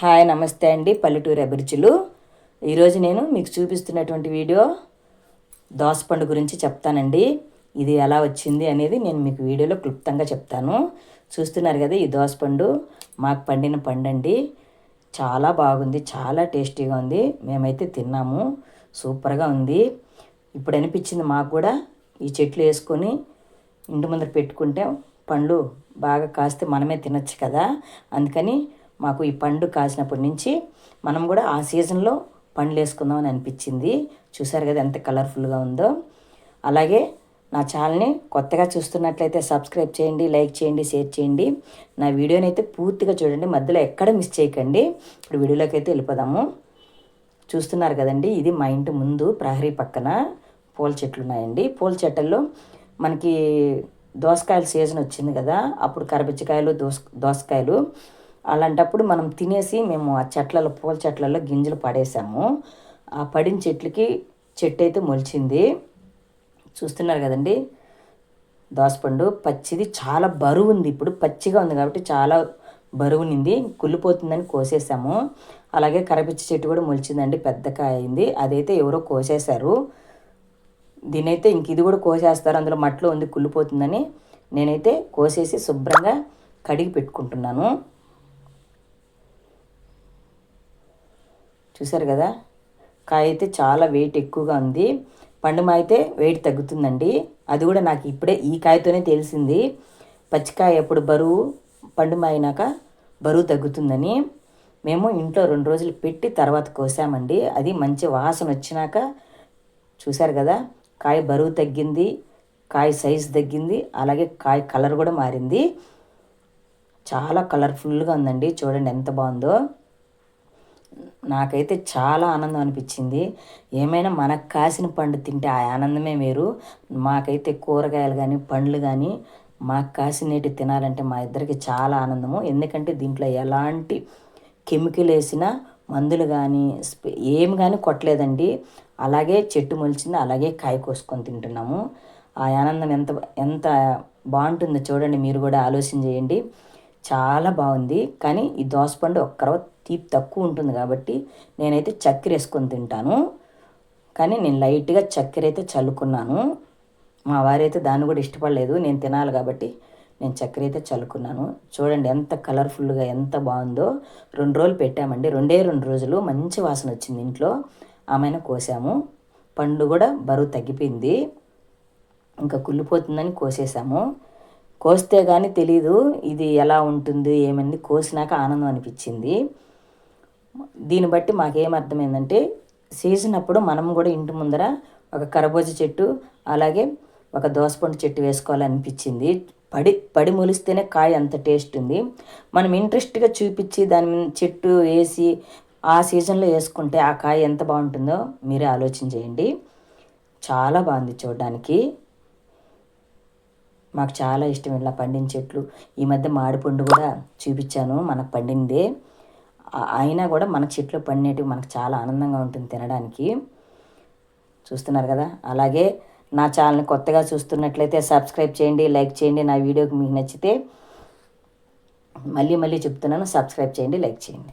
Hi నమస్తే అండి. పల్లెటూరు అభిరుచులు. ఈరోజు నేను మీకు చూపిస్తున్నటువంటి వీడియో దోసపండు గురించి చెప్తానండి. ఇది ఎలా వచ్చింది అనేది నేను మీకు వీడియోలో క్లుప్తంగా చెప్తాను. చూస్తున్నారు కదా ఈ దోసపండు? మాకు పండిన పండు అండి చాలా బాగుంది చాలా టేస్టీగా ఉంది. మేమైతే తిన్నాము. సూపర్గా ఉంది. ఇప్పుడు అనిపించింది మాకు కూడా ఈ చెట్లు వేసుకొని ఇంటి ముందర పెట్టుకుంటే పండ్లు బాగా కాస్తే మనమే తినచ్చు కదా. అందుకని మాకు ఈ పండు కాసినప్పటి నుంచి మనం కూడా ఆ సీజన్లో పండ్లు వేసుకుందామని అనిపించింది. చూసారు కదా ఎంత కలర్ఫుల్గా ఉందో. అలాగే నా ఛానల్ని కొత్తగా చూస్తున్నట్లయితే సబ్స్క్రైబ్ చేయండి లైక్ చేయండి షేర్ చేయండి. నా వీడియోని అయితే పూర్తిగా చూడండి మధ్యలో ఎక్కడ మిస్ చేయకండి. ఇప్పుడు వీడియోలోకి అయితే వెళ్ళిపోదాము. చూస్తున్నారు కదండి ఇది మా ఇంటి ముందు ప్రహరీ పక్కన పూల చెట్లు ఉన్నాయండి. పూల చెట్లలో మనకి దోసకాయల సీజన్ వచ్చింది కదా అప్పుడు కరబిచ్చకాయలు దోస దోసకాయలు అలాంటప్పుడు మనం తినేసి మేము ఆ చెట్లలో పూల చెట్లలో గింజలు పడేసాము. ఆ పడిన చెట్లకి చెట్టు అయితే మొలిచింది. చూస్తున్నారు కదండి? దోసపండు పచ్చిది చాలా బరువు ఉంది ఇప్పుడు. పచ్చిగా ఉంది కాబట్టి చాలా బరువునింది. కుళ్ళిపోతుందని కోసేసాము. అలాగే కరపిచ్చి చెట్టు కూడా మొలిచిందండి. పెద్ద కాయ అయింది అదైతే ఎవరో కోసేశారు. దీనైతే ఇంక ఇది కూడా కోసేస్తారు. అందులో మట్లో ఉంది కుళ్ళిపోతుందని నేనైతే కోసేసి శుభ్రంగా కడిగి పెట్టుకుంటున్నాను. చూసారు కదా? కాయ అయితే చాలా వెయిట్ ఎక్కువగా ఉంది. పండుమ అయితే వెయిట్ తగ్గుతుందండి. అది కూడా నాకు ఇప్పుడే ఈ కాయతోనే తెలిసింది. పచ్చికాయ ఎప్పుడు బరువు పండుమ అయినాక బరువు తగ్గుతుందని. మేము ఇంట్లో రెండు రోజులు పెట్టి తర్వాత కోసామండి. అది మంచి వాసన వచ్చినాక చూశారు కదా? కాయ బరువు తగ్గింది కాయ సైజు తగ్గింది అలాగే కాయ కలర్ కూడా మారింది. చాలా కలర్ఫుల్గా ఉందండి. చూడండి ఎంత బాగుందో. నాకైతే చాలా ఆనందం అనిపించింది. ఏమైనా మనకు కాసిన పండు తింటే ఆ ఆనందమే వేరు. మాకైతే కూరగాయలు కానీ పండ్లు కానీ మాకు కాసినేటి తినాలంటే మా ఇద్దరికి చాలా ఆనందము. ఎందుకంటే దీంట్లో ఎలాంటి కెమికల్ వేసిన మందులు కానీ ఏమి కానీ కొట్టలేదండి. అలాగే చెట్టు మొలిచింది అలాగే కాయ కోసుకొని తింటున్నాము. ఆ ఆనందం ఎంత ఎంత బాగుంటుందో చూడండి మీరు కూడా ఆలోచన చేయండి. చాలా బాగుంది. కానీ ఈ దోసపండు ఒక్కరవ తీపి తక్కువ ఉంటుంది కాబట్టి నేనైతే చక్కెర వేసుకొని తింటాను. కానీ నేను లైట్గా చక్కెర అయితే చల్లుకున్నాను. మా వారైతే దాన్ని కూడా ఇష్టపడలేదు. నేను తినాలి కాబట్టి నేను చక్కెర అయితే చల్లుకున్నాను. చూడండి ఎంత కలర్ఫుల్గా ఎంత బాగుందో. రెండు రోజులు పెట్టామండి. రెండే రెండు రోజులు మంచి వాసన వచ్చింది ఇంట్లో. ఆమెను కోసాము. పండు కూడా బరువు తగ్గిపోయింది. ఇంకా కుళ్ళిపోతుందని కోసేసాము. కోస్తే కానీ తెలీదు. ఇది ఎలా ఉంటుంది ఏమైంది కోసినాక ఆనందం అనిపించింది. దీన్ని బట్టి మాకేం అర్థమైందంటే సీజన్ అప్పుడు మనం కూడా ఇంటి ముందర ఒక కరబోజ చెట్టు అలాగే ఒక దోసపండు చెట్టు వేసుకోవాలనిపించింది. పడి పడి మొలిస్తేనే కాయ అంత టేస్ట్ ఉంది మనం ఇంట్రెస్ట్గా చూపించి దాని చెట్టు వేసి ఆ సీజన్లో వేసుకుంటే ఆ కాయ ఎంత బాగుంటుందో మీరే ఆలోచన చేయండి. చాలా బాగుంది చూడడానికి. మాకు చాలా ఇష్టం ఇలా పండిన చెట్లు. ఈ మధ్య మాడిపండు కూడా చూపించాను మనకు పండిందే. అయినా కూడా మన చెట్లు పండినవి మనకు చాలా ఆనందంగా ఉంటుంది తినడానికి. చూస్తున్నారు కదా? అలాగే నా ఛానల్ని కొత్తగా చూస్తున్నట్లయితే సబ్స్క్రైబ్ చేయండి లైక్ చేయండి. నా వీడియోకి మీకు నచ్చితే మళ్ళీ మళ్ళీ చెప్తున్నాను సబ్స్క్రైబ్ చేయండి లైక్ చేయండి.